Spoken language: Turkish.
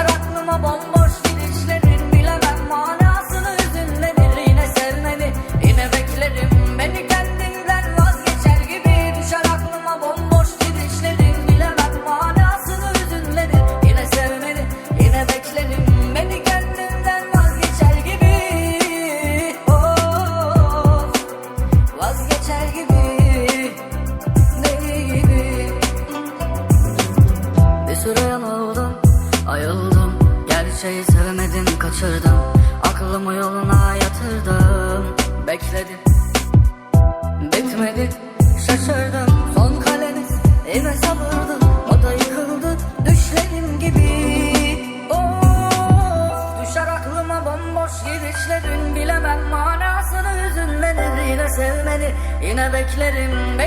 Yaraklıma bomboş Gerçeği sevmedim, kaçırdım. Aklımı yoluna yatırdım. Bekledim, bitmedi. Şaşırdım, son kaleniz Yine sabırdı, o da yıkıldı. Düşlerim gibi. Of, düşer aklıma bomboş gidişlerin. Bilemem manasını. Hüzünlenir Yine sevmeni, yine beklerim